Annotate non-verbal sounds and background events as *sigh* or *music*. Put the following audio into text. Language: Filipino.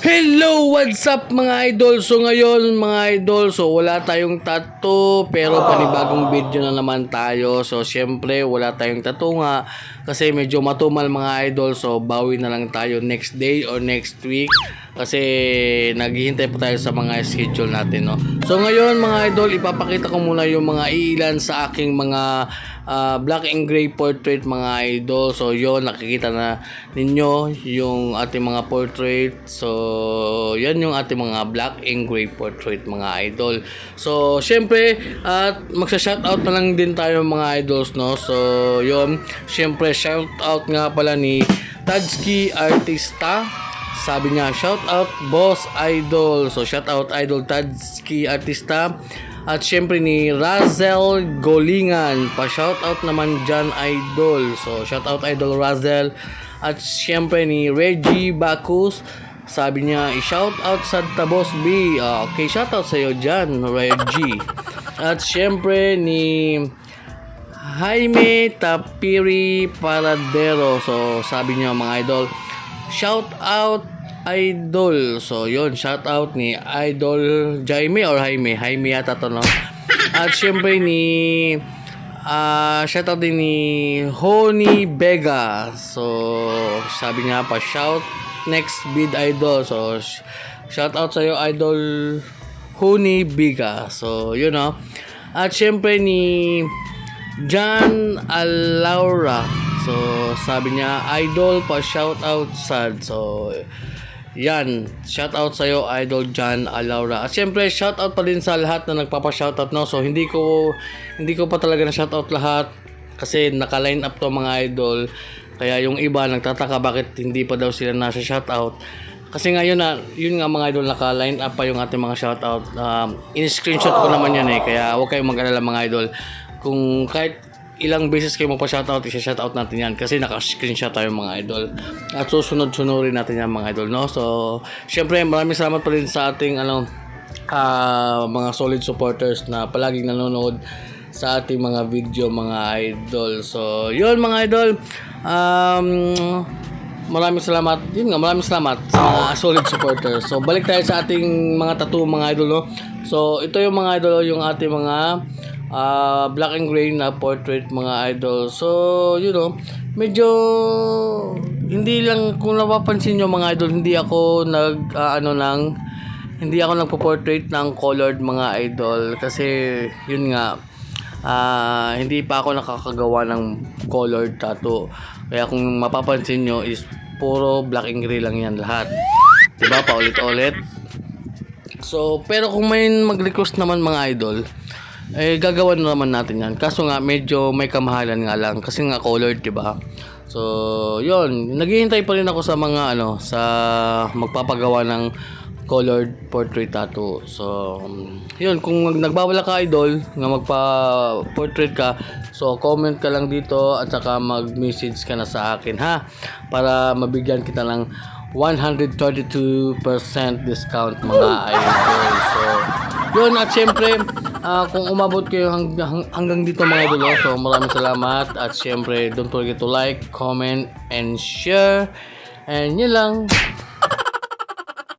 Hello! What's up mga idol? So ngayon mga idol, so wala tayong tattoo pero panibagong video na naman tayo. So syempre wala tayong tattoo nga kasi medyo matumal mga idol. So bawi na lang tayo next day or next week kasi naghihintay pa tayo sa mga schedule natin. No? So ngayon mga idol, ipapakita ko muna yung mga iilan sa aking mga ah, black and gray portrait mga idol. So yon nakikita na ninyo yung ating mga portrait. So yan yung ating mga black and gray portrait mga idol. So syempre at magsha-shoutout na lang din tayo mga idols no. So yon syempre shoutout nga pala ni Tadski Artista. Sabi niya, shout out boss idol. So shout out idol Tadski Artista. At syempre ni Razel Golingan. Pa-shout out naman dyan idol. So shout out idol Razel. At syempre ni Reggie Bacus. Sabi niya, i-shout out sa Tabos B. Ah, okay, shout out sa'yo dyan, Reggie. At syempre ni Jaime Tapiri Paradero. So, sabi niya mga idol, shout out idol. So, yun, shout out ni Idol Jaime or Jaime. Jaime yata to, no? *laughs* At syempre ni ah shout out din ni Honey Vega. So, sabi niya pa, shout next bid idol. So, sh- shout out sa'yo idol Honey Vega. So, yun, no? At syempre ni John Alaura. So, sabi niya, idol pa shout out sad. So, yan. Shout out sa iyo, idol John Alaura. At syempre, shout out pa din sa lahat na nagpapa-shout out no. So, hindi ko hindi ko pa talaga na shout out lahat kasi naka-line up to mga idol. Kaya yung iba nagtataka bakit hindi pa daw sila nasa shout out. Kasi ngayon na, yun nga mga idol, naka-line up pa yung ating mga shoutout. Um, in-screenshot ko naman yan eh, kaya huwag kayong mag-alala mga idol. Kung kahit ilang beses kayo magpa-shoutout, isa-shoutout natin yan kasi naka-screenshot tayo mga idol. At susunod-sunurin natin yan mga idol, no? So, syempre, maraming salamat pa rin sa ating, ano, ah, mga solid supporters na palaging nanonood sa ating mga video mga idol. So, yun mga idol. Um, maraming salamat. Yun nga, maraming salamat sa mga solid supporters. So, balik tayo sa ating mga tattoo mga idol, no? So, ito yung mga idol, yung ating mga ah, black and gray na portrait mga idol. So, you know, medyo hindi lang kung napapansin nyo mga idol, hindi ako nag ah, ano lang hindi ako nagpo-portrait ng colored mga idol kasi yun nga ah hindi pa ako nakakagawa ng colored tattoo. Kaya kung mapapansin nyo is puro black and gray lang yan lahat. Diba? Paulit-ulit. So, pero kung may mag-request naman mga idol, eh gagawa na naman natin yan. Kaso nga medyo may kamahalan nga lang kasi nga colored, 'di ba? So, 'yon. Naghihintay pa rin ako sa mga ano, sa magpapagawa ng colored portrait tattoo. So, um, 'yun kung nagbabala ka idol nga magpa-portrait ka, so comment ka lang dito at saka mag-message ka na sa akin ha para mabigyan kita ng 132% discount mga idol. So, yun at syempre, ah, kung umabot kayo hang, hang- hanggang dito mga idol, oh, so maraming salamat at syempre don't forget to like, comment, and share. And yun lang.